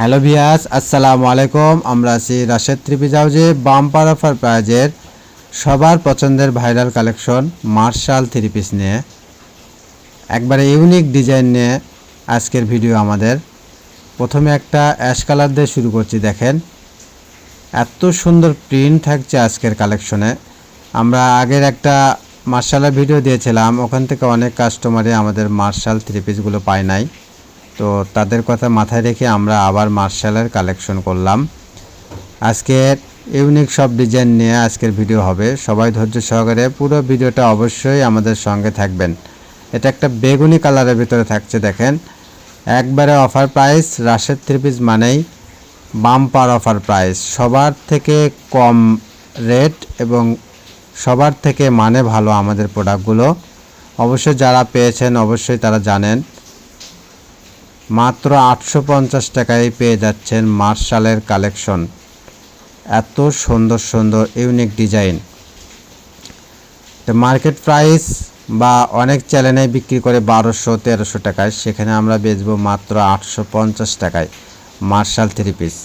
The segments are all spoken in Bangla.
হ্যালো ভিয়াস, আসসালামু আলাইকুম। আমরা আছি রাশেদ ত্রিপি জাউজে বাম্পার অফার প্রাইজের সবার পছন্দের viral collection marshal three piece নিয়ে। একবারে ইউনিক ডিজাইন নিয়ে আজকের ভিডিও আমাদের। প্রথমে একটা অ্যাশ কালার দিয়ে শুরু করছি, দেখেন। এত সুন্দর প্রিন্ট থাকছে আজকের কালেকশনে। আমরা আগের একটা মার্শালের ভিডিও দিয়েছিলাম, ওখান থেকে অনেক কাস্টমারে আমাদের মার্শাল থ্রি পিসগুলো পায় নাই। তো তাদের কথা মাথায় রেখে আমরা আবার মার্শালের কালেকশন করলাম। আজকের ইউনিক সব ডিজাইন নিয়ে আজকের ভিডিও হবে। সবাই ধৈর্য সহকারে পুরো ভিডিওটা অবশ্যই আমাদের সঙ্গে থাকবেন। এটা একটা বেগুনি কালারের ভিতরে থাকছে, দেখেন। একবারে অফার প্রাইস রাশের থ্রি পিস মানেই বাম্পার অফার প্রাইস সবার থেকে কম রেট এবং সবার থেকে মানে ভালো আমাদের প্রোডাক্টগুলো অবশ্যই যারা পেয়েছেন, অবশ্যই তারা জানেন। মাত্র আটশো পঞ্চাশ টাকায় পেয়ে যাচ্ছেন মার্শালের কালেকশন। এত সুন্দর সুন্দর, ইউনিক ডিজাইন। তো মার্কেট প্রাইস বা অনেক চ্যানেলে বিক্রি করে বারোশো, তেরোশো টাকায়, সেখানে আমরা বেচবো মাত্র আটশো পঞ্চাশ টাকায় মার্শাল থ্রি পিস।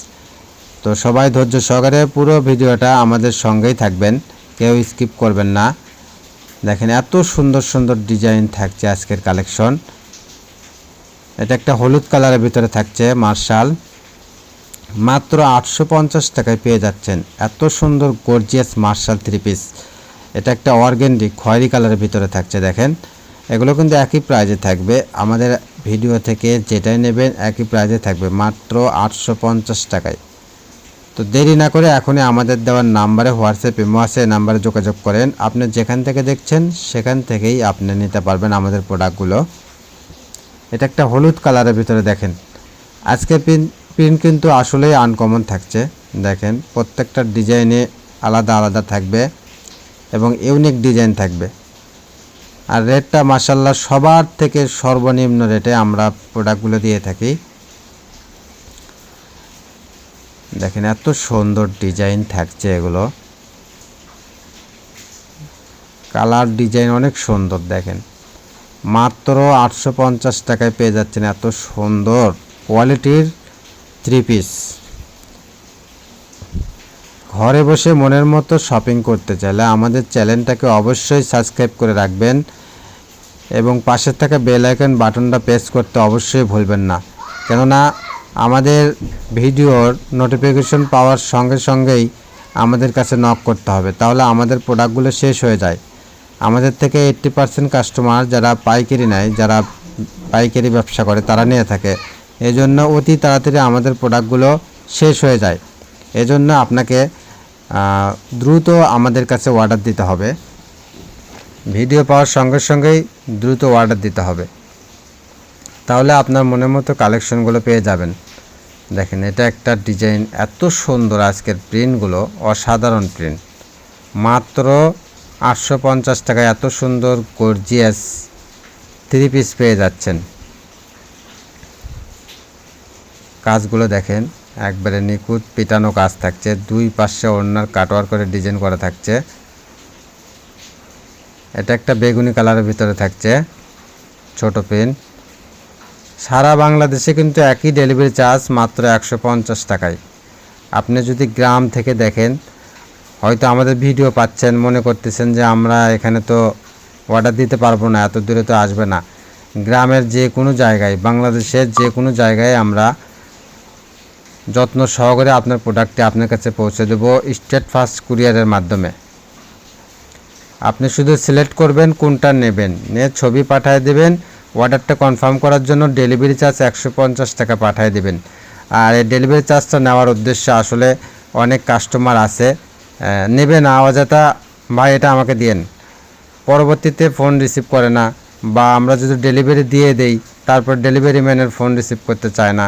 তো সবাই ধৈর্য সহকারে পুরো ভিডিওটা আমাদের সঙ্গেই থাকবেন, কেউ স্কিপ করবেন না। দেখেন এত সুন্দর সুন্দর ডিজাইন থাকছে আজকের কালেকশন। এটা একটা হলুদ কালারের ভিতরে থাকছে, মার্শাল। মাত্র আটশো পঞ্চাশ টাকায় পেয়ে যাচ্ছেন। এত সুন্দর গর্জিয়াস মার্শাল থ্রি পিস এটা একটা অর্গেন্ডি, খয়েরি কালারের ভিতরে থাকছে, দেখেন। এগুলো কিন্তু একই প্রাইজে থাকবে। আমাদের ভিডিও থেকে যেটাই নেবেন, একই প্রাইজে থাকবে। মাত্র আটশো পঞ্চাশ টাকায়। তো দেরি না করে এখনই আমাদের দেওয়ার নাম্বারে হোয়াটসঅ্যাপ ইমো আছে নাম্বারে যোগাযোগ করেন। আপনি যেখান থেকে দেখছেন, সেখান থেকেই আপনি নিতে পারবেন আমাদের প্রোডাক্টগুলো এটা একটা হলুদ কালারের ভিতরে দেখেন। আজকে প্রিন্ট প্রিন্ট কিন্তু আসলেই আনকমন থাকছে। দেখেন, প্রত্যেকটা ডিজাইনে আলাদা আলাদা থাকবে এবং ইউনিক ডিজাইন থাকবে। আর রেটটা মাসাল্লাহ সবার থেকে সর্বনিম্ন রেটে আমরা প্রোডাক্টগুলো দিয়ে থাকি। দেখেন, এত সুন্দর ডিজাইন থাকছে এগুলো। কালার ডিজাইন অনেক সুন্দর, দেখেন। মাত্র আটশো পঞ্চাশ টাকায় পেয়ে যাচ্ছেন এত সুন্দর কোয়ালিটির থ্রি পিস ঘরে বসে মনের মতো শপিং করতে চাইলে আমাদের চ্যানেলটাকে অবশ্যই সাবস্ক্রাইব করে রাখবেন এবং পাশে থাকা বেল আইকন বাটনটা প্রেস করতে অবশ্যই ভুলবেন না। কেননা আমাদের ভিডিওর নোটিফিকেশন পাওয়ার সঙ্গে সঙ্গেই আমাদের কাছে নক করতে হবে। তাহলে আমাদের প্রোডাক্টগুলো শেষ হয়ে যায়। আমাদের থেকে এইট্টি পার্সেন্ট কাস্টমার যারা পাইকারি নেয়, যারা পাইকারি ব্যবসা করে, তারা নিয়ে থাকে। এজন্য অতি তাড়াতাড়ি আমাদের প্রোডাক্টগুলো শেষ হয়ে যায়। এজন্য আপনাকে দ্রুত আমাদের কাছে অর্ডার দিতে হবে। ভিডিও পাওয়ার সঙ্গে সঙ্গেই দ্রুত অর্ডার দিতে হবে। তাহলে আপনার মনের মতো কালেকশনগুলো পেয়ে যাবেন। দেখেন, এটা একটা ডিজাইন এত সুন্দর আজকের প্রিন্টগুলো অসাধারণ প্রিন্ট মাত্র আটশো পঞ্চাশ টাকায় এত সুন্দর গর্জিয়াস থ্রি পিস পেয়ে যাচ্ছেন। কাজগুলো দেখেন, একবারে নিখুঁত পিটানো কাজ থাকছে, দুই পাশে ওড়নার কাটওয়ার করে ডিজাইন করা থাকছে। এটা একটা বেগুনি কালারের ভিতরে থাকছে, ছোট পেন। সারা বাংলাদেশে কিন্তু একই ডেলিভারি চার্জ মাত্র একশো পঞ্চাশ টাকায়। আপনি যদি গ্রাম থেকে দেখেন হয়তো আমাদের ভিডিও পাচ্ছেন, মনে করতেছেন যে আমরা এখানে তো অর্ডার দিতে পারব না, এত দূরে তো আসবে না। গ্রামের যে কোনো জায়গায়, বাংলাদেশের যে কোনো জায়গায় আমরা যত্ন সহকারে আপনার প্রোডাক্টটি আপনার কাছে পৌঁছে দেবো স্টেট ফাস্ট কুরিয়ারের মাধ্যমে। আপনি শুধু সিলেক্ট করবেন কোনটা নেবেন, নিয়ে ছবি পাঠিয়ে দেবেন অর্ডারটা কনফার্ম করার জন্য ডেলিভারি চার্জ একশো পঞ্চাশ টাকা পাঠিয়ে দেবেন। আর এই ডেলিভারি চার্জটা নেওয়ার উদ্দেশ্য আসলে অনেক কাস্টমার আছে। নেবে না, অযথা ভাই এটা আমাকে দিয়েন। পরবর্তীতে ফোন রিসিভ করে না বা আমরা যদি ডেলিভারি দিয়ে দেই, তারপর ডেলিভারি ম্যানের ফোন রিসিভ করতে চায় না।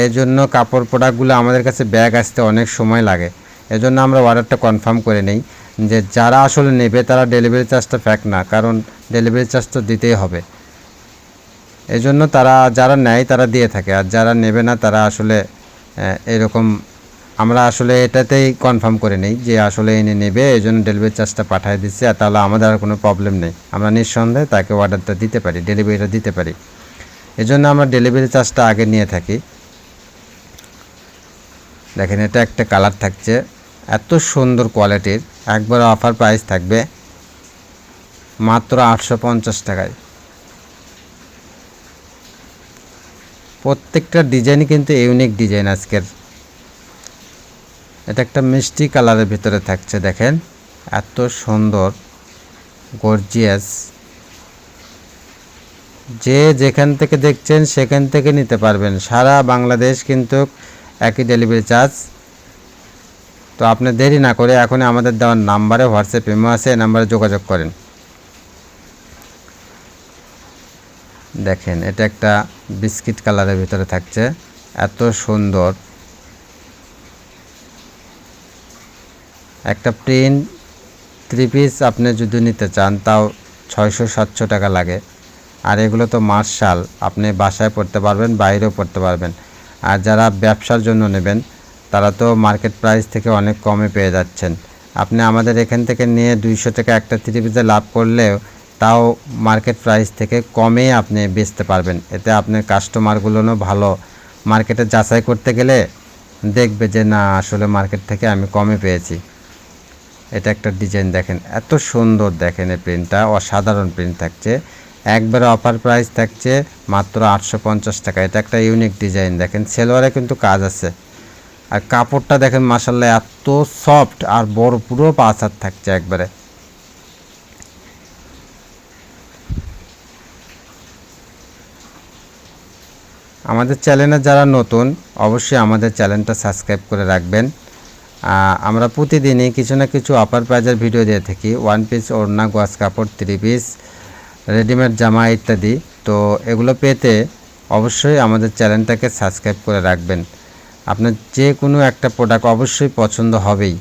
এই জন্য কাপড় প্রোডাক্টগুলো আমাদের কাছে ব্যাগ আসতে অনেক সময় লাগে। এজন্য আমরা অর্ডারটা কনফার্ম করে নেই যে যারা আসলে নেবে, তারা ডেলিভারি চার্জটা ফ্যাক না, কারণ ডেলিভারি চার্জ তো দিতেই হবে। এই জন্য তারা, যারা নেয়, তারা দিয়ে থাকে। আর যারা নেবে না, তারা আসলে এরকম আমরা আসলে এটাতেই কনফার্ম করে নেই যে আসলে এনে নেবে এই জন্য ডেলিভারি চার্জটা পাঠিয়ে দিচ্ছে আর তাহলে আমাদের আর কোনো প্রবলেম নেই। আমরা নিঃসন্দেহে তাকে অর্ডারটা দিতে পারি ডেলিভারিটা দিতে পারি। এই জন্য আমরা ডেলিভারি চার্জটা আগে নিয়ে থাকি। দেখেন, এটা একটা কালার থাকছে, এত সুন্দর কোয়ালিটির একবার অফার প্রাইস থাকবে মাত্র আটশো পঞ্চাশ টাকায়। প্রত্যেকটা ডিজাইনই কিন্তু ইউনিক ডিজাইন আজকের। এটা একটা মিষ্টি কালারের ভিতরে থাকছে, দেখেন। এত সুন্দর গর্জিয়াস যে যেখান থেকে দেখছেন, সেখান থেকে নিতে পারবেন। সারা বাংলাদেশ কিন্তু একই ডেলিভারি চার্জ তো আপনি দেরি না করে এখন আমাদের দেওয়ার নাম্বারে হোয়াটসঅ্যাপ ইমো আছে, এই নাম্বারে যোগাযোগ করেন। দেখেন, এটা একটা বিস্কিট কালারের ভিতরে থাকছে। এত সুন্দর। একটা প্রিন্ট থ্রি পিস আপনি যদি নিতে চান, তাও ছয়শো সাতশো টাকা লাগে। আর এগুলো তো মার্শাল, আপনি বাসায় পড়তে পারবেন, বাইরেও পড়তে পারবেন। আর যারা ব্যবসার জন্য নেবেন, তারা তো মার্কেট প্রাইস থেকে অনেক কমে পেয়ে যাচ্ছেন। আপনি আমাদের এখান থেকে নিয়ে দুইশো টাকা একটা থ্রি পিসে লাভ করলেও, তাও মার্কেট প্রাইস থেকে কমে আপনি বেচতে পারবেন। এতে আপনার কাস্টমারগুলোও ভালো মার্কেটে যাচাই করতে গেলে দেখবে যে, না, আসলে মার্কেট থেকে আমি কমে পেয়েছি। এটা একটা ডিজাইন দেখেন, এত সুন্দর দেখেন এই প্রিন্টটা অসাধারণ প্রিন্ট থাকছে। একবারে অফার প্রাইস থাকছে মাত্র আটশো পঞ্চাশ টাকা। এটা একটা ইউনিক ডিজাইন দেখেন, সেলোয়ারে কিন্তু কাজ আছে। আর কাপড়টা দেখেন মাসাল্লাহ এত সফট আর বড় পুরো পাঁচ হাত থাকছে একবারে। আমাদের চ্যানেলে যারা নতুন, অবশ্যই আমাদের চ্যানেলটা সাবস্ক্রাইব করে রাখবেন। আমরা প্রতিদিনই কিছু না কিছু অফার প্রাইজের ভিডিও দিয়ে থাকি। ওয়ান পিস ওড়না গোয়াস কাপড় থ্রি পিস রেডিমেড জামা ইত্যাদি। তো এগুলো পেতে অবশ্যই আমাদের চ্যানেলটাকে সাবস্ক্রাইব করে রাখবেন। আপনার যে কোনো একটা প্রোডাক্ট অবশ্যই পছন্দ হবেই।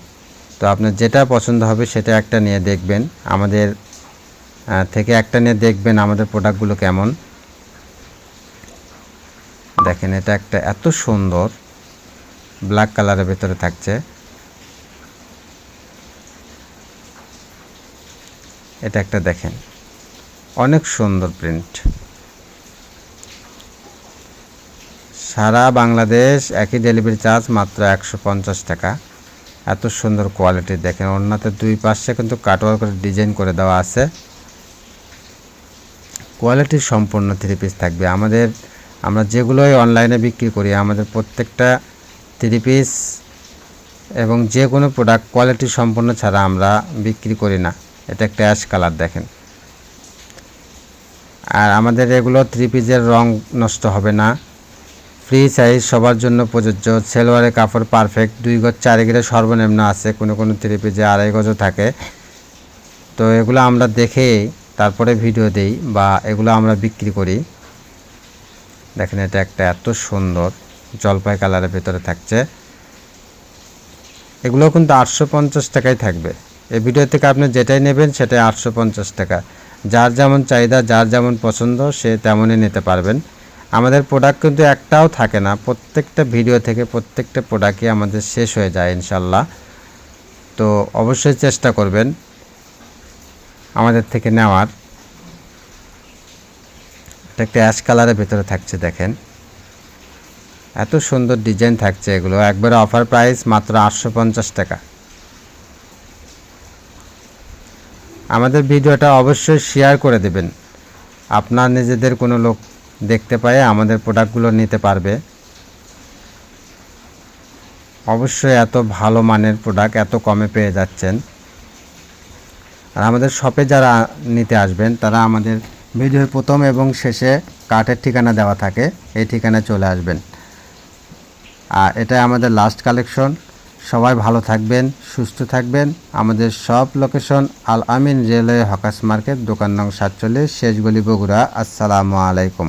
তো আপনার যেটা পছন্দ হবে সেটা একটা নিয়ে দেখবেন। আমাদের থেকে একটা নিয়ে দেখবেন আমাদের প্রোডাক্টগুলো কেমন। দেখেন এটা একটা এত সুন্দর ব্ল্যাক কালারের ভেতরে থাকছে। এটা একটা দেখেন। অনেক সুন্দর প্রিন্ট সারা বাংলাদেশ একই ডেলিভারি চার্জ মাত্র একশো পঞ্চাশ টাকা। এত সুন্দর কোয়ালিটি দেখেন। অন্যতে দুই পাশে কিন্তু কাটওয়ার করে ডিজাইন করে দেওয়া আছে। কোয়ালিটি সম্পূর্ণ থ্রি পিস থাকবে। আমাদের, আমরা যেগুলোই অনলাইনে বিক্রি করি, আমাদের প্রত্যেকটা থ্রি পিস এবং যে কোনো প্রোডাক্ট কোয়ালিটি সম্পন্ন ছাড়া আমরা বিক্রি করি না। এটা একটা অ্যাশ কালার দেখেন। আর আমাদের এগুলো থ্রি পিসের রং নষ্ট হবে না। ফ্রি সাইজ সবার জন্য প্রযোজ্য। সেলোয়ারের কাপড় পারফেক্ট দুই গজ, চার গিরে সর্বনিম্ন আছে। কোনো কোনো থ্রি পিসে আড়াই গজও থাকে। তো এগুলো আমরা দেখে তারপরে ভিডিও দেই বা এগুলো আমরা বিক্রি করি। দেখেন এটা একটা এত সুন্দর জলপাই কালারের ভেতরে থাকছে। এগুলো কিন্তু আটশো পঞ্চাশ টাকায় থাকবে। এই ভিডিও থেকে আপনি যেটাই নেবেন সেটাই আটশো পঞ্চাশ টাকা। যার যেমন চাহিদা, যার যেমন পছন্দ, সে তেমনই নিতে পারবেন। আমাদের প্রোডাক্ট কিন্তু একটাও থাকে না। প্রত্যেকটা ভিডিও থেকে প্রত্যেকটা প্রোডাক্টই আমাদের শেষ হয়ে যায় ইনশাল্লাহ তো অবশ্যই চেষ্টা করবেন আমাদের থেকে নেওয়ার। এটা একটা অ্যাশ কালারের ভেতরে থাকছে, দেখেন। এত সুন্দর ডিজাইন থাকছে এগুলো। একবারে অফার প্রাইস মাত্র আটশো পঞ্চাশ টাকা। আমাদের ভিডিওটা অবশ্যই শেয়ার করে দেবেন। আপনার নিজেদের কোনো লোক দেখতে পায়, আমাদের প্রোডাক্টগুলো নিতে পারবে। অবশ্যই এত ভালো মানের প্রোডাক্ট এত কমে পেয়ে যাচ্ছেন। আর আমাদের শপে যারা নিতে আসবেন, তারা আমাদের ভিডিওর প্রথম এবং শেষে কার্টের ঠিকানা দেওয়া থাকে, এই ঠিকানায় চলে আসবেন। আর এটাই আমাদের লাস্ট কালেকশন সবাই ভালো থাকবেন, সুস্থ থাকবেন। আমাদের সব location Al Amin railway hawkers market, দোকান নং সাতচল্লিশ শেষগলি বগুড়া। আসসালামু আলাইকুম।